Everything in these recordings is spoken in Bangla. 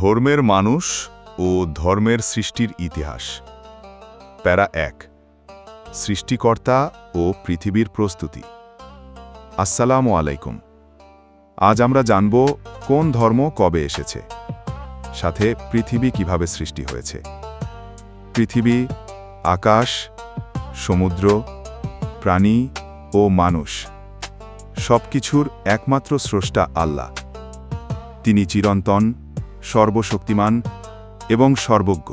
ধর্মের মানুষ ও ধর্মের সৃষ্টির ইতিহাস। প্যারা এক, সৃষ্টিকর্তা ও পৃথিবীর প্রস্তুতি। আসসালামু আলাইকুম। আজ আমরা জানব কোন ধর্ম কবে এসেছে, সাথে পৃথিবী কীভাবে সৃষ্টি হয়েছে। পৃথিবী, আকাশ, সমুদ্র, প্রাণী ও মানুষ সবকিছুর একমাত্র স্রষ্টা আল্লাহ। তিনি চিরন্তন সর্বশক্তিমান এবং সর্বজ্ঞ।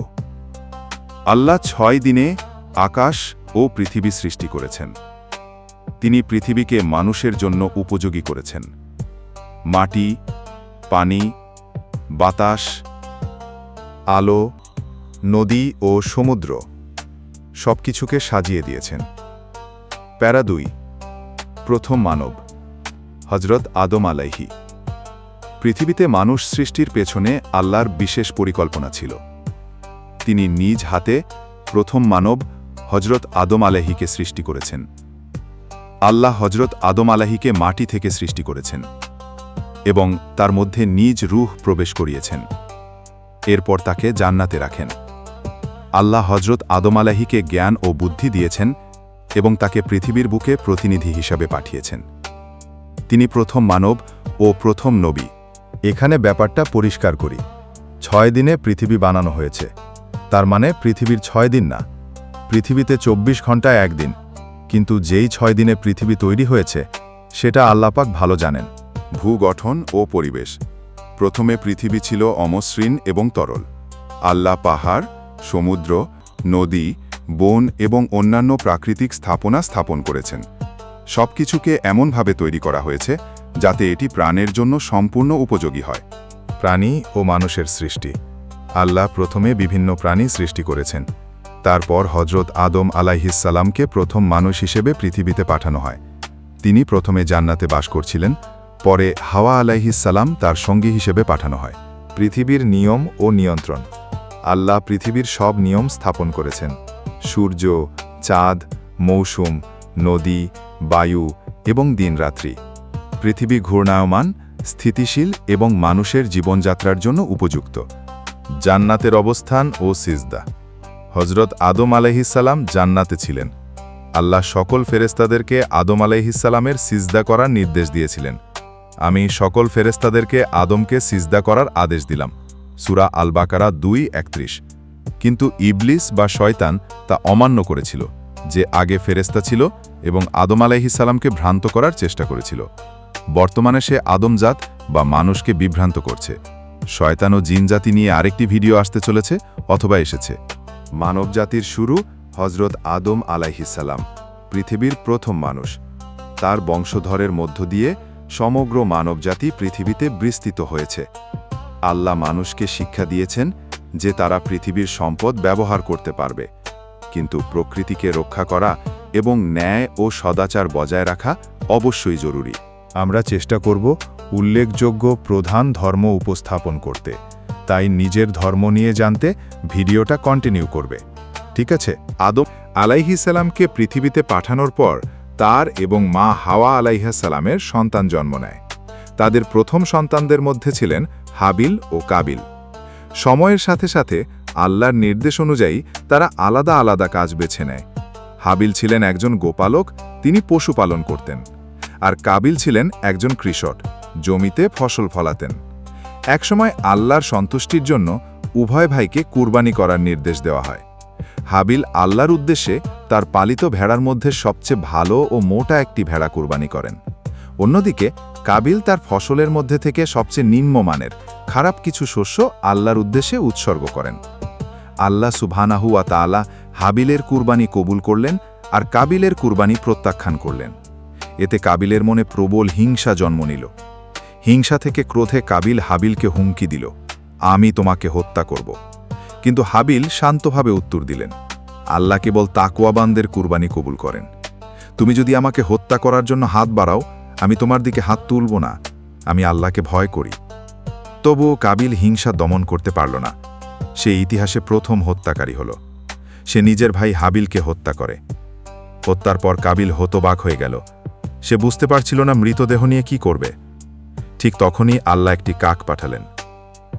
আল্লাহ ছয় দিনে আকাশ ও পৃথিবী সৃষ্টি করেছেন। তিনি পৃথিবীকে মানুষের জন্য উপযোগী করেছেন। মাটি, পানি, বাতাস, আলো, নদী ও সমুদ্র সব কিছুকে সাজিয়ে দিয়েছেন। প্যারা দুই, প্রথম মানব হজরত আদম আলাইহি। পৃথিবীতে মানুষ সৃষ্টির পেছনে আল্লাহর বিশেষ পরিকল্পনা ছিল। তিনি নিজ হাতে প্রথম মানব হজরত আদম আলাহিকে সৃষ্টি করেছেন। আল্লাহ হজরত আদম আলাহিকে মাটি থেকে সৃষ্টি করেছেন এবং তার মধ্যে নিজ রুহ প্রবেশ করিয়েছেন। এরপর তাকে জান্নাতে রাখেন। আল্লাহ হজরত আদম আলাহিকে জ্ঞান ও বুদ্ধি দিয়েছেন এবং তাকে পৃথিবীর বুকে প্রতিনিধি হিসাবে পাঠিয়েছেন। তিনি প্রথম মানব ও প্রথম নবী। এখানে ব্যাপারটা পরিষ্কার করি। ছয় দিনে পৃথিবী বানানো হয়েছে। তার মানে পৃথিবীর ছয় দিন না। পৃথিবীতে ২৪ ঘন্টায় একদিন। কিন্তু যেই ছয় দিনে পৃথিবী তৈরি হয়েছে, সেটা আল্লাপাক ভালো জানেন। ভূগঠন ও পরিবেশ। প্রথমে পৃথিবী ছিল অমসৃণ এবং তরল। আল্লাহ পাহাড়, সমুদ্র, নদী, বন এবং অন্যান্য প্রাকৃতিক স্থাপনা স্থাপন করেছেন। সবকিছুকে এমনভাবে তৈরি করা হয়েছে যাতে এটি প্রাণের জন্য সম্পূর্ণ উপযোগী হয়। প্রাণী ও মানুষের সৃষ্টি। আল্লাহ প্রথমে বিভিন্ন প্রাণী সৃষ্টি করেছেন। তারপর হজরত আদম আলাইহিসাল্লামকে প্রথম মানুষ হিসেবে পৃথিবীতে পাঠানো হয়। তিনি প্রথমে জান্নাতে বাস করছিলেন, পরে হাওয়া আলাইহিসাল্লাম তার সঙ্গী হিসেবে পাঠানো হয়। পৃথিবীর নিয়ম ও নিয়ন্ত্রণ। আল্লাহ পৃথিবীর সব নিয়ম স্থাপন করেছেন। সূর্য, চাঁদ, মৌসুম, নদী, বায়ু এবং দিনরাত্রি। পৃথিবী ঘূর্ণায়মান, স্থিতিশীল এবং মানুষের জীবনযাত্রার জন্য উপযুক্ত। জান্নাতের অবস্থান ও সিজদা। হজরত আদম আলাইহিসাল্লাম জান্নাতে ছিলেন। আল্লাহ সকল ফেরেস্তাদেরকে আদম আলাইহিসাল্লামের সিজদা করার নির্দেশ দিয়েছিলেন। আমি সকল ফেরেস্তাদেরকে আদমকে সিজদা করার আদেশ দিলাম। সুরা আল বাকারা দুই, একত্রিশ। কিন্তু ইবলিস বা শয়তান তা অমান্য করেছিল, যে আগে ফেরেস্তা ছিল এবং আদম আলাইহিসাল্লামকে ভ্রান্ত করার চেষ্টা করেছিল। বর্তমানে সে আদমজাত বা মানুষকে বিভ্রান্ত করছে। শয়তান ও জিনজাতি নিয়ে আরেকটি ভিডিও আসতে চলেছে অথবা এসেছে। মানবজাতির শুরু হজরত আদম আলাইহিসাল্লাম পৃথিবীর প্রথম মানুষ। তার বংশধরের মধ্য দিয়ে সমগ্র মানবজাতি পৃথিবীতে বিস্তৃত হয়েছে। আল্লাহ মানুষকে শিক্ষা দিয়েছেন যে তারা পৃথিবীর সম্পদ ব্যবহার করতে পারবে, কিন্তু প্রকৃতিকে রক্ষা করা এবং ন্যায় ও সদাচার বজায় রাখা অবশ্যই জরুরি। আমরা চেষ্টা করব উল্লেখযোগ্য প্রধান ধর্ম উপস্থাপন করতে। তাই নিজের ধর্ম নিয়ে জানতে ভিডিওটা কন্টিনিউ করবে। ঠিক আছে? আদম আলাইহিসাল্লামকে পৃথিবীতে পাঠানোর পর তার এবং মা হাওয়া আলাইহাসাল্লামের সন্তান জন্ম নেয়। তাদের প্রথম সন্তানদের মধ্যে ছিলেন হাবিল ও কাবিল। সময়ের সাথে সাথে আল্লাহর নির্দেশ অনুযায়ী তারা আলাদা আলাদা কাজ বেছে নেয়। হাবিল ছিলেন একজন গোপালক, তিনি পশুপালন করতেন। আর কাবিল ছিলেন একজন কৃষক, জমিতে ফসল ফলাতেন। একসময় আল্লাহর সন্তুষ্টির জন্য উভয় ভাইকে কুরবানি করার নির্দেশ দেওয়া হয়। হাবিল আল্লাহর উদ্দেশ্যে তার পালিত ভেড়ার মধ্যে সবচেয়ে ভালো ও মোটা একটি ভেড়া কুরবানি করেন। অন্যদিকে, কাবিল তার ফসলের মধ্যে থেকে সবচেয়ে নিম্নমানের খারাপ কিছু শস্য আল্লাহর উদ্দেশ্যে উৎসর্গ করেন। আল্লাহ সুবহানাহুয়া তাআলা হাবিলের কুরবানি কবুল করলেন আর কাবিলের কুরবানি প্রত্যাখ্যান করলেন। এতে কাবিলের মনে প্রবল হিংসা জন্ম নিল। হিংসা থেকে ক্রোধে কাবিল হাবিলকে হুমকি দিল। আমি তোমাকে হত্যা করব। কিন্তু হাবিল শান্তভাবে উত্তর দিলেন, আল্লাহ কেবল তাকুয়াবানদের কুরবানি কবুল করেন। তুমি যদি আমাকে হত্যা করার জন্য হাত বাড়াও, আমি তোমার দিকে হাত তুলব না। আমি আল্লাহকে ভয় করি। তবুও কাবিল হিংসা দমন করতে পারল না। সে ইতিহাসে প্রথম হত্যাকারী হল। সে নিজের ভাই হাবিলকে হত্যা করে। হত্যার পর কাবিল হতবাক হয়ে গেল। সে বুঝতে পারছিল না মৃতদেহ নিয়ে কি করবে। ঠিক তখনই আল্লাহ একটি কাক পাঠালেন।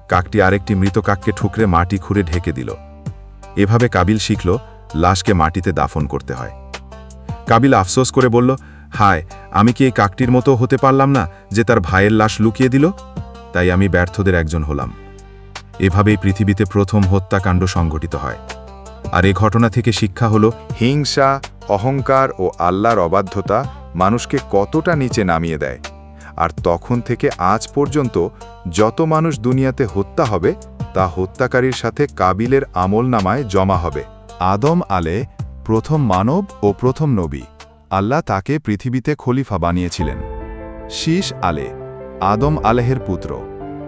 কাকটি আরেকটি মৃত কাককে ঠুকরে মাটি খুঁড়ে ঢেকে দিল। এভাবে কাবিল শিখল, লাশকে মাটিতে দাফন করতে হয়। কাবিল আফসোস করে বলল, হায়, আমি কি এই কাকটির মতো হতে পারলাম না যে তার ভাইয়ের লাশ লুকিয়ে দিল? তাই আমি ব্যর্থদের একজন হলাম। এভাবেই পৃথিবীতে প্রথম হত্যাকাণ্ড সংঘটিত হয়। আর এ ঘটনা থেকে শিক্ষা হল, হিংসা, অহংকার ও আল্লাহর অবাধ্যতা মানুষকে কতটা নিচে নামিয়ে দেয়। আর তখন থেকে আজ পর্যন্ত যত মানুষ দুনিয়াতে হত্যা হবে, তা হত্যাকারীর সাথে কাবিলের আমল নামায় জমা হবে। আদম আলে প্রথম মানব ও প্রথম নবী। আল্লাহ তাকে পৃথিবীতে খলিফা বানিয়েছিলেন। শীষ আলে আদম আলেহের পুত্র।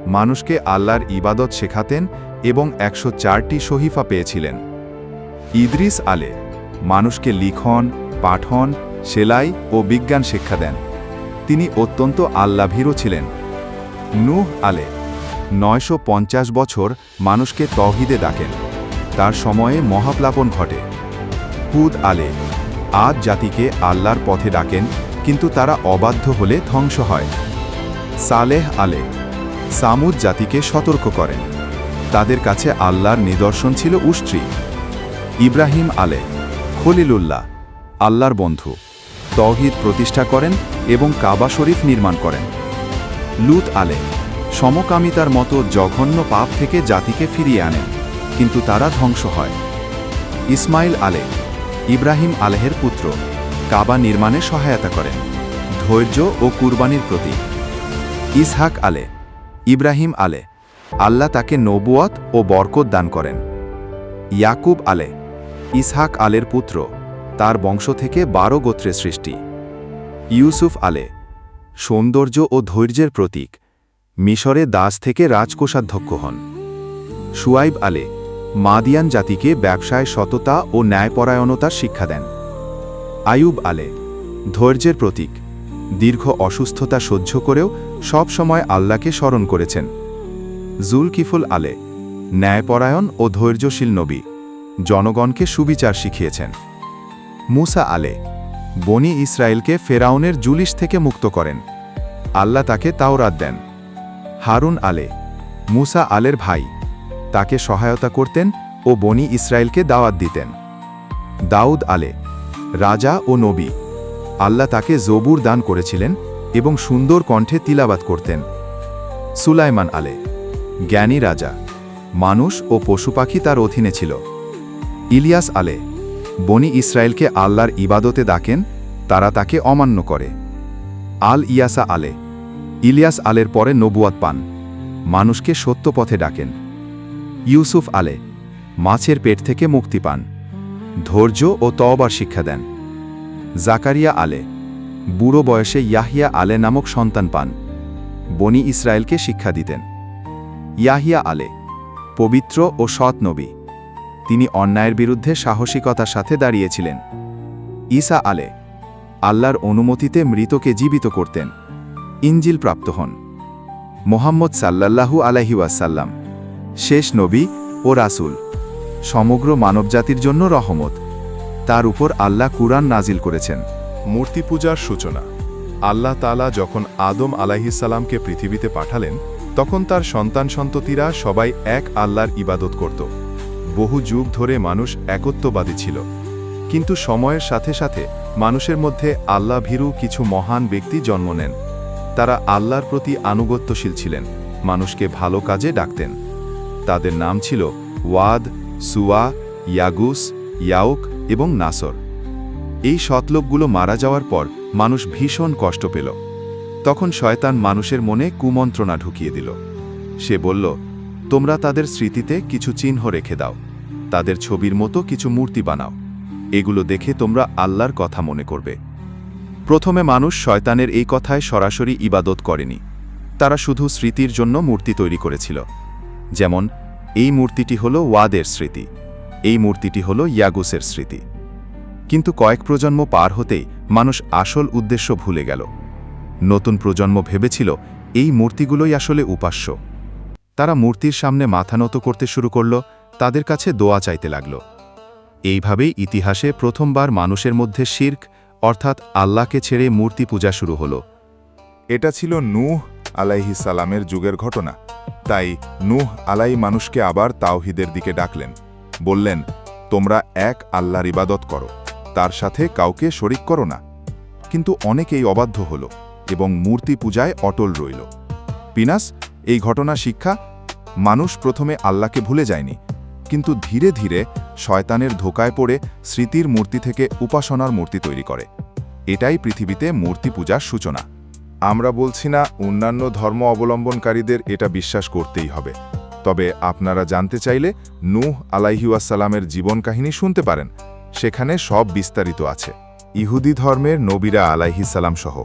মানুষকে আল্লাহর ইবাদত শেখাতেন এবং একশো চারটি শহীফা পেয়েছিলেন। ইদ্রিস আলে মানুষকে লিখন, পাঠন সেলাই ও বিজ্ঞান শিক্ষা দেন। তিনি অত্যন্ত আল্লাভীরও ছিলেন। নূহ আলে নয়শো পঞ্চাশ বছর মানুষকে তহিদে ডাকেন। তার সময়ে মহাপ্লাপন ঘটে। হুদ আলে আজ জাতিকে আল্লাহর পথে ডাকেন, কিন্তু তারা অবাধ্য হলে ধ্বংস হয়। সালেহ আলে সামুদ জাতিকে সতর্ক করেন। তাদের কাছে আল্লাহর নিদর্শন ছিল উষ্ট্রী। ইব্রাহিম আলে খলিলুল্লাহ, আল্লাহর বন্ধু। তহিদ প্রতিষ্ঠা করেন এবং কাবা শরীফ নির্মাণ করেন। লুত আলে সমকামিতার মতো জঘন্য পাপ থেকে জাতিকে ফিরিয়ে আনেন, কিন্তু তারা ধ্বংস হয়। ইসমাইল আলে ইব্রাহিম আলেহের পুত্র কাবা নির্মাণে সহায়তা করেন, ধৈর্য ও কুরবানির প্রতীক। ইসহাক আলে ইব্রাহিম আলে আল্লাহ তাকে নবুয়াত ও বরকত দান করেন। ইয়াকুব আলে ইসহাক আলের পুত্র তার বংশ থেকে বারো গোত্রের সৃষ্টি। ইউসুফ আলে, সৌন্দর্য ও ধৈর্যের প্রতীক, মিশরে দাস থেকে রাজকোষাধ্যক্ষ হন। সুয়াইব আলে, মাদিয়ান জাতিকে ব্যবসায় সততা ও ন্যায়পরায়ণতার শিক্ষা দেন। আয়ুব আলে, ধৈর্যের প্রতীক, দীর্ঘ অসুস্থতা সহ্য করেও সব সময় আল্লাহকে স্মরণ করেছেন। জুলকিফুল আলে, ন্যায়পরায়ণ ও ধৈর্যশীল নবী, জনগণকে সুবিচার শিখিয়েছেন। মুসা আলে, বনি ইসরায়েলকে ফেরাউনের জুলিশ থেকে মুক্ত করেন। আল্লাহ তাকে তাওরাত দেন। হারুন আলে, মুসা আলের ভাই, তাকে সহায়তা করতেন ও বনি ইসরায়েলকে দাওয়াত দিতেন। দাউদ আলে, রাজা ও নবী, আল্লাহ তাকে জবুর দান করেছিলেন এবং সুন্দর কণ্ঠে তিলাবাত করতেন। সুলাইমান আলে, জ্ঞানী রাজা, মানুষ ও পশু পাখি তার অধীনে ছিল। ইলিয়াস আলে বনি ইসরায়েলকে আল্লাহর ইবাদতে ডাকেন, তারা তাকে অমান্য করে। আল ইয়াসা আলে। ইলিয়াস আলের পরে নবুয়াত পান। মানুষকে সত্য পথে ডাকেন। ইউসুফ আলে। মাছের পেট থেকে মুক্তি পান। ধৈর্য ও তওবার শিক্ষা দেন। জাকারিয়া আলে। বুড়ো বয়সে ইয়াহিয়া আলে নামক সন্তান পান। বনি ইসরায়েলকে শিক্ষা দিতেন। ইয়াহিয়া আলে। পবিত্র ও সৎ নবী। তিনি অন্যায়ের বিরুদ্ধে সাহসিকতার সাথে দাঁড়িয়েছিলেন। ঈসা আলে, আল্লাহর অনুমতিতে মৃতকে জীবিত করতেন। ইঞ্জিল প্রাপ্ত হন। মোহাম্মদ সাল্লাল্লাহু আলাহিউসাল্লাম শেষ নবী ও রাসূল, সমগ্র মানবজাতির জন্য রহমত। তার উপর আল্লাহ কুরআন নাজিল করেছেন। মূর্তি পূজার সূচনা। আল্লাহ তালা যখন আদম আলাহিসাল্লামকে পৃথিবীতে পাঠালেন, তখন তার সন্তান সন্ততিরা সবাই এক আল্লাহর ইবাদত করত। বহু যুগ ধরে মানুষ একত্ববাদী ছিল। কিন্তু সময়ের সাথে সাথে মানুষের মধ্যে আল্লাহ ভীরু কিছু মহান ব্যক্তি জন্ম নেন। তারা আল্লাহর প্রতি আনুগত্যশীল ছিলেন, মানুষকে ভালো কাজে ডাকতেন। তাদের নাম ছিল ওয়াদ, সুয়া, ইয়াগুস, ইয়াউক এবং নাসর। এই সতলোকগুলো মারা যাওয়ার পর মানুষ ভীষণ কষ্ট পেল। তখন শয়তান মানুষের মনে কুমন্ত্রণা ঢুকিয়ে দিল। সে বলল, তোমরা তাদের স্মৃতিতে কিছু চিহ্ন রেখে দাও। তাদের ছবির মতো কিছু মূর্তি বানাও। এগুলো দেখে তোমরা আল্লাহর কথা মনে করবে। প্রথমে মানুষ শয়তানের এই কথায় সরাসরি ইবাদত করেনি। তারা শুধু স্মৃতির জন্য মূর্তি তৈরি করেছিল। যেমন, এই মূর্তিটি হল ওয়াদের স্মৃতি, এই মূর্তিটি হল ইয়াগুসের স্মৃতি। কিন্তু কয়েক প্রজন্ম পার হতেই মানুষ আসল উদ্দেশ্য ভুলে গেল। নতুন প্রজন্ম ভেবেছিল, এই মূর্তিগুলোই আসলে উপাস্য। তারা মূর্তির সামনে মাথা নত করতে শুরু করল তাদের কাছে দোয়া চাইতে লাগল। এইভাবেই ইতিহাসে প্রথমবার মানুষের মধ্যে শির্ক, অর্থাৎ আল্লাহকে ছেড়ে মূর্তি পূজা শুরু হল। এটা ছিল নূহ আলাইহি সালামের যুগের ঘটনা। তাই নূহ আলাই মানুষকে আবার তাওহিদের দিকে ডাকলেন। বললেন, তোমরা এক আল্লাহর ইবাদত করো, তার সাথে কাউকে শরিক করো না। কিন্তু অনেকেই অবাধ্য হল এবং মূর্তি পূজায় অটল রইল। পিনাস, এই ঘটনা শিক্ষা, মানুষ প্রথমে আল্লাহকে ভুলে যায়নি কিন্তু ধীরে ধীরে শয়তানের ধোকায় পড়ে স্মৃতির মূর্তি থেকে উপাসনার মূর্তি তৈরি করে। এটাই পৃথিবীতে মূর্তি পূজার সূচনা। আমরা বলছি না, অন্যান্য ধর্ম অবলম্বনকারীদের এটা বিশ্বাস করতেই হবে। তবে আপনারা জানতে চাইলে নূহ আলাইহিউসালামের জীবন কাহিনী শুনতে পারেন। সেখানে সব বিস্তারিত আছে। ইহুদি ধর্মের নবীরা আলাইহিসাল্লাম সহ।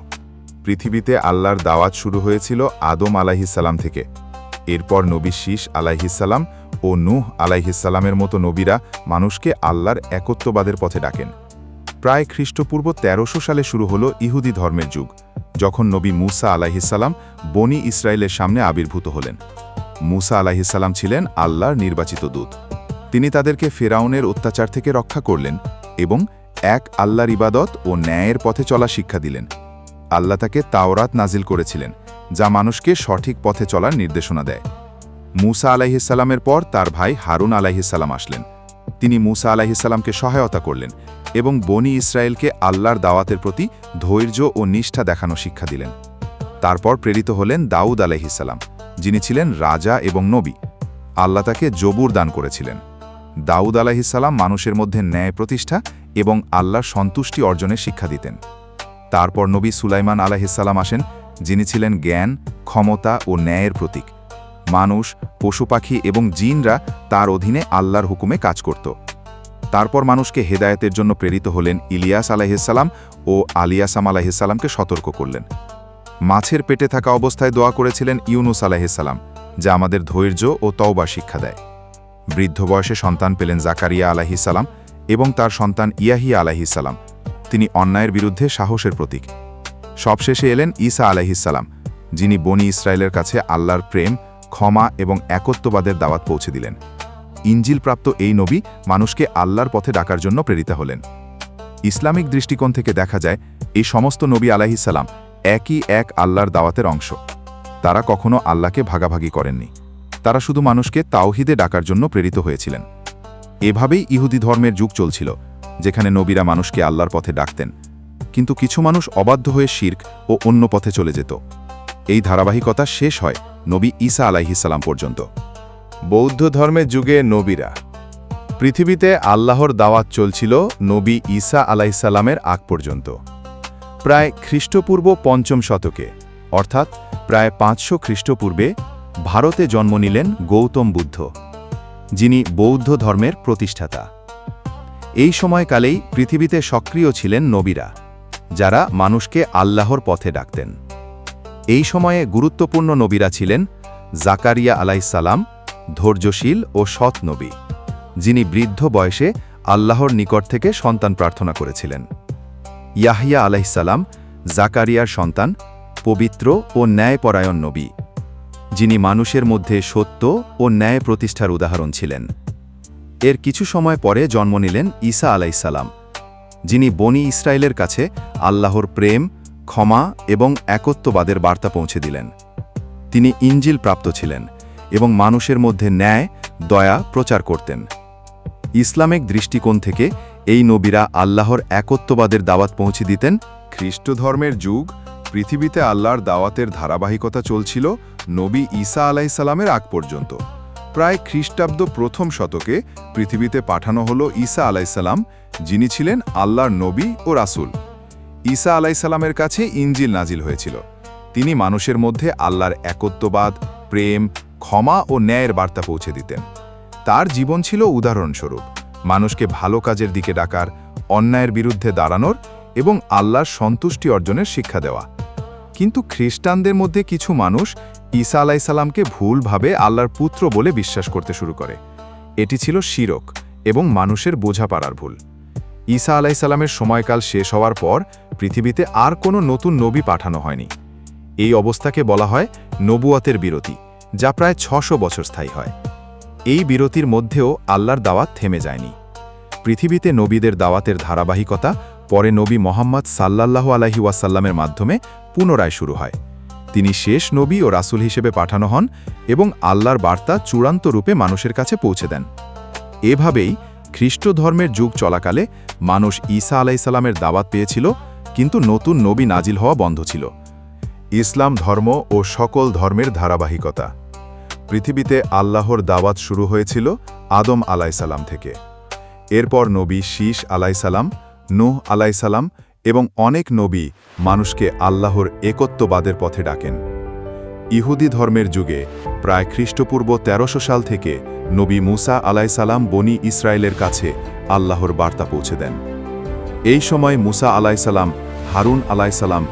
পৃথিবীতে আল্লাহর দাওয়াত শুরু হয়েছিল আদম আলাইহিসাল্লাম থেকে। এরপর নবী শীষ আলাইহিসাল্লাম ও নূহ আলাইহিসাল্লামের মতো নবীরা মানুষকে আল্লাহর একত্ববাদের পথে ডাকেন। প্রায় খ্রিস্টপূর্ব তেরোশো সালে শুরু হলো ইহুদি ধর্মের যুগ, যখন নবী মুসা আলাহিসাল্লাম বনি ইসরায়েলের সামনে আবির্ভূত হলেন। মুসা আলাহিসাল্লাম ছিলেন আল্লাহর নির্বাচিত দূত। তিনি তাদেরকে ফেরাউনের অত্যাচার থেকে রক্ষা করলেন এবং এক আল্লাহর ইবাদত ও ন্যায়ের পথে চলা শিক্ষা দিলেন। আল্লাহ তাকে তাওরাত নাজিল করেছিলেন যা মানুষকে সঠিক পথে চলার নির্দেশনা দেয়। মুসা আলাহিসাল্লামের পর তার ভাই হারুন আলাহিসাল্লাম আসলেন। তিনি মুসা আলাহিসাল্লামকে সহায়তা করলেন এবং বনি ইসরায়েলকে আল্লাহর দাওয়াতের প্রতি ধৈর্য ও নিষ্ঠা দেখানো শিক্ষা দিলেন। তারপর প্রেরিত হলেন দাউদ আলাইহিসাল্লাম যিনি ছিলেন রাজা এবং নবী। আল্লাহ তাকে জবুর দান করেছিলেন। দাউদ আলাহিসাল্লাম মানুষের মধ্যে ন্যায় প্রতিষ্ঠা এবং আল্লাহর সন্তুষ্টি অর্জনের শিক্ষা দিতেন। তারপর নবী সুলাইমান আলাহিসাল্লাম আসেন যিনি ছিলেন জ্ঞান, ক্ষমতা ও ন্যায়ের প্রতীক। মানুষ, পশু পাখি এবং জিনরা তার অধীনে আল্লাহর হুকুমে কাজ করত। তারপর মানুষকে হেদায়েতের জন্য প্রেরিত হলেন ইলিয়াস আলাহিসাল্লাম ও আলিয়াসাম আলাহিসাল্লামকে সতর্ক করলেন। মাছের পেটে থাকা অবস্থায় দোয়া করেছিলেন ইউনুস আলাহিসাল্লাম যা আমাদের ধৈর্য ও তওবা শিক্ষা দেয়। বৃদ্ধ বয়সে সন্তান পেলেন জাকারিয়া আলাহিসাল্লাম এবং তার সন্তান ইয়াহিয়া আলাহিসাল্লাম তিনি অন্যায়ের বিরুদ্ধে সাহসের প্রতীক। সবশেষে এলেন ঈসা আলাহিসাল্লাম যিনি বনি ইসরায়েলের কাছে আল্লাহর প্রেম, ক্ষমা এবং একত্ববাদের দাওয়াত পৌঁছে দিলেন। ইঞ্জিলপ্রাপ্ত এই নবী মানুষকে আল্লাহর পথে ডাকার জন্য প্রেরিত হলেন। ইসলামিক দৃষ্টিকোণ থেকে দেখা যায়, এই সমস্ত নবী আলাহিসাল্লাম একই এক আল্লাহর দাওয়াতের অংশ। তারা কখনো আল্লাহকে ভাগাভাগি করেননি। তারা শুধু মানুষকে তাওহিদে ডাকার জন্য প্রেরিত হয়েছিলেন। এভাবেই ইহুদি ধর্মের যুগ চলছিল, যেখানে নবীরা মানুষকে আল্লাহর পথে ডাকতেন। কিন্তু কিছু মানুষ অবাধ্য হয়ে শির্ক ও অন্য পথে চলে যেত। এই ধারাবাহিকতা শেষ হয় নবী ঈসা আলাইহিসাল্লাম পর্যন্ত। বৌদ্ধ ধর্মের যুগে নবীরা। পৃথিবীতে আল্লাহর দাওয়াত চলছিল নবী ঈসা আলাইসাল্লামের আগ পর্যন্ত। প্রায় খ্রিস্টপূর্ব পঞ্চম শতকে, অর্থাৎ প্রায় পাঁচশো খ্রিস্টপূর্বে ভারতে জন্ম নিলেন গৌতম বুদ্ধ, যিনি বৌদ্ধ ধর্মের প্রতিষ্ঠাতা। এই সময়কালেই পৃথিবীতে সক্রিয় ছিলেন নবীরা। যারা মানুষকে আল্লাহর পথে ডাকতেন। এই সময়ে গুরুত্বপূর্ণ নবীরা ছিলেন জাকারিয়া আলাইসালাম ধৈর্যশীল ও সৎ নবী, যিনি বৃদ্ধ বয়সে আল্লাহর নিকট থেকে সন্তান প্রার্থনা করেছিলেন। ইয়াহিয়া আলাইসালাম জাকারিয়ার সন্তান, পবিত্র ও ন্যায়পরায়ণ নবী, যিনি মানুষের মধ্যে সত্য ও ন্যায় প্রতিষ্ঠার উদাহরণ ছিলেন। এর কিছু সময় পরে জন্ম নিলেন ঈসা আলাইসালাম যিনি বনি ইসরায়েলের কাছে আল্লাহর প্রেম, ক্ষমা এবং একত্ববাদের বার্তা পৌঁছে দিলেন। তিনি ইঞ্জিল প্রাপ্ত ছিলেন এবং মানুষের মধ্যে ন্যায়, দয়া প্রচার করতেন। ইসলামিক দৃষ্টিকোণ থেকে এই নবীরা আল্লাহর একত্ববাদের দাওয়াত পৌঁছে দিতেন। খ্রিস্ট ধর্মের যুগ, পৃথিবীতে আল্লাহর দাওয়াতের ধারাবাহিকতা চলছিল নবী ঈসা আলাইসালামের আগ পর্যন্ত। প্রায় খ্রিস্টাব্দ প্রথম শতকে পৃথিবীতে পাঠানো হল ঈসা আলাইসাল্লাম যিনি ছিলেন আল্লাহর নবী ও রাসূল। ঈসা আলাইসাল্লামের কাছে ইঞ্জিল নাজিল হয়েছিল। তিনি মানুষের মধ্যে আল্লাহর একত্ববাদ, প্রেম, ক্ষমা ও ন্যায়ের বার্তা পৌঁছে দিতেন। তার জীবন ছিল উদাহরণস্বরূপ। মানুষকে ভালো কাজের দিকে ডাকার, অন্যায়ের বিরুদ্ধে দাঁড়ানোর এবং আল্লাহর সন্তুষ্টি অর্জনের শিক্ষা দেওয়া। কিন্তু খ্রিস্টানদের মধ্যে কিছু মানুষ ঈসা আলাইসাল্লামকে ভুলভাবে আল্লাহর পুত্র বলে বিশ্বাস করতে শুরু করে। এটি ছিল শিরক এবং মানুষের বোঝাপাড়ার ভুল। ঈসা আলাইসাল্লামের সময়কাল শেষ হওয়ার পর পৃথিবীতে আর কোনো নতুন নবী পাঠানো হয়নি। এই অবস্থাকে বলা হয় নবুয়াতের বিরতি, যা প্রায় ছশো বছর স্থায়ী হয়। এই বিরতির মধ্যেও আল্লাহর দাওয়াত থেমে যায়নি। পৃথিবীতে নবীদের দাওয়াতের ধারাবাহিকতা পরে নবী মোহাম্মদ সাল্লাল্লাহু আলাহি ওয়াসাল্লামের মাধ্যমে পুনরায় শুরু হয়। তিনি শেষ নবী ও রাসূল হিসেবে পাঠানো হন এবং আল্লাহর বার্তা চূড়ান্ত রূপে মানুষের কাছে পৌঁছে দেন। এভাবেই খ্রিস্ট ধর্মের যুগ চলাকালে মানুষ ঈসা আলাইসাল্লামের দাওয়াত পেয়েছিল, কিন্তু নতুন নবী নাজিল হওয়া বন্ধ ছিল। ইসলাম ধর্ম ও সকল ধর্মের ধারাবাহিকতা। পৃথিবীতে আল্লাহর দাওয়াত শুরু হয়েছিল আদম আলাইসাল্লাম থেকে। এরপর নবী শীষ আলাইসাল্লাম নুহ আলাইসাল্লাম এবং অনেক নবী মানুষকে আল্লাহর একত্ববাদের পথে ডাকেন। ইহুদি ধর্মের যুগে, প্রায় খ্রিস্টপূর্ব তেরোশো সাল থেকে নবী মুসা আলাইসালাম বনি ইসরায়েলের কাছে আল্লাহর বার্তা পৌঁছে দেন। এই সময় মুসা আলাইসালাম হারুন আলাইসালাম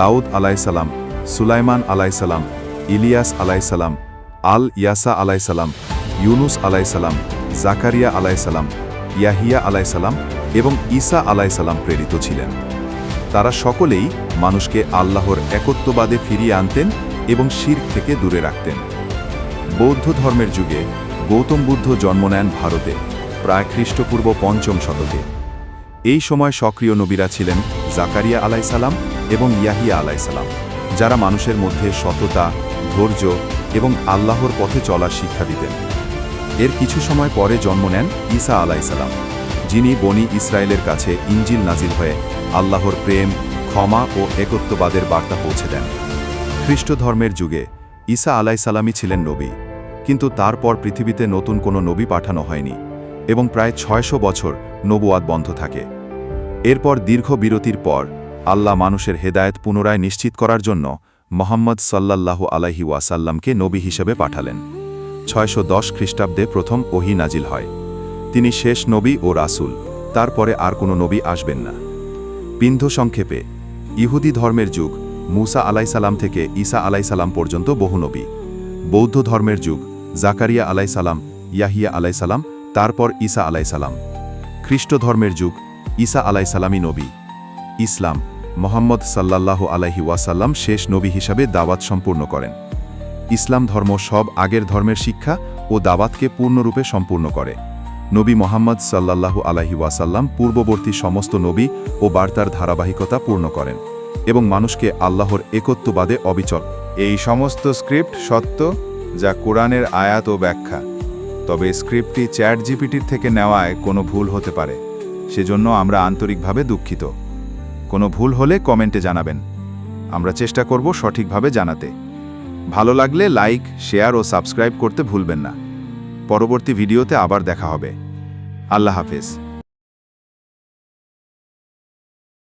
দাউদ আলাইসালাম সুলাইমান আলাইসালাম ইলিয়াস আলাইসালাম আল ইয়াসা আলাইসালাম ইউনুস আলাইসালাম জাকারিয়া আলাইসালাম ইয়াহিয়া আলাইসালাম এবং ঈসা আলাইসালাম প্রেরিত ছিলেন। তারা সকলেই মানুষকে আল্লাহর একত্ববাদে ফিরিয়ে আনতেন এবং শির থেকে দূরে রাখতেন। বৌদ্ধ ধর্মের যুগে গৌতম বুদ্ধ জন্ম নেন ভারতে, প্রায় খ্রিস্টপূর্ব পঞ্চম শতকে। এই সময় সক্রিয় নবীরা ছিলেন জাকারিয়া আলাইসালাম এবং ইয়াহিয়া আলাইসালাম যারা মানুষের মধ্যে সততা, ধৈর্য এবং আল্লাহর পথে চলার শিক্ষা দিতেন। এর কিছু সময় পরে জন্ম নেন ঈসা আলাইসালাম যিনি বনি ইসরায়েলের কাছে ইঞ্জিল নাজিল হয়ে আল্লাহর প্রেম, ক্ষমা ও একত্ববাদের বার্তা পৌঁছে দেন। খ্রিস্ট ধর্মের যুগে, ঈসা আলাইসালামই ছিলেন নবী। কিন্তু তারপর পৃথিবীতে নতুন কোনো নবী পাঠানো হয়নি এবং প্রায় ছয়শো বছর নবুয়াদ বন্ধ থাকে। এরপর দীর্ঘ বিরতির পর আল্লাহ মানুষের হেদায়েত পুনরায় নিশ্চিত করার জন্য মোহাম্মদ সাল্লাল্লাহু আলাইহি ওয়াসাল্লামকে নবী হিসেবে পাঠালেন। ছয়শো দশ খ্রিস্টাব্দে প্রথম ওহি নাজিল হয়। তিনি শেষ নবী ও রাসূল, তারপরে আর কোনো নবী আসবেন না। বিন্ধ সংক্ষেপে, ইহুদি ধর্মের যুগ মুসা আলাইসালাম থেকে ঈসা আলাইসালাম পর্যন্ত বহু নবী। বৌদ্ধ ধর্মের যুগ, জাকারিয়া আলাইসালাম ইয়াহিয়া আলাইসালাম তারপর ঈসা আলাইসালাম খ্রিস্ট ধর্মের যুগ, ঈসা আলাইসালামই নবী। ইসলাম, মোহাম্মদ সাল্লাল্লাহু আলাইহি ওয়াসাল্লাম শেষ নবী হিসাবে দাওয়াত সম্পূর্ণ করেন। ইসলাম ধর্ম সব আগের ধর্মের শিক্ষা ও দাওয়াতকে পূর্ণরূপে সম্পূর্ণ করে। নবী মোহাম্মদ সাল্লাল্লাহু আলাইহি ওয়াসাল্লাম পূর্ববর্তী সমস্ত নবী ও বার্তার ধারাবাহিকতা পূর্ণ করেন। এবং মানুষকে আল্লাহর একত্ববাদে অবিচল। এই সমস্ত স্ক্রিপ্ট সত্য যা কোরআনের আয়াত ও ব্যাখ্যা। তবে স্ক্রিপ্টটি চ্যাট জিপিটির থেকে নেওয়ায় কোনো ভুল হতে পারে। সেজন্য আমরা আন্তরিকভাবে দুঃখিত। কোনো ভুল হলে কমেন্টে জানাবেন। আমরা চেষ্টা করব সঠিকভাবে জানাতে। ভালো লাগলে লাইক, শেয়ার ও সাবস্ক্রাইব করতে ভুলবেন না। পরবর্তী ভিডিওতে আবার দেখা হবে। আল্লাহ হাফেজ।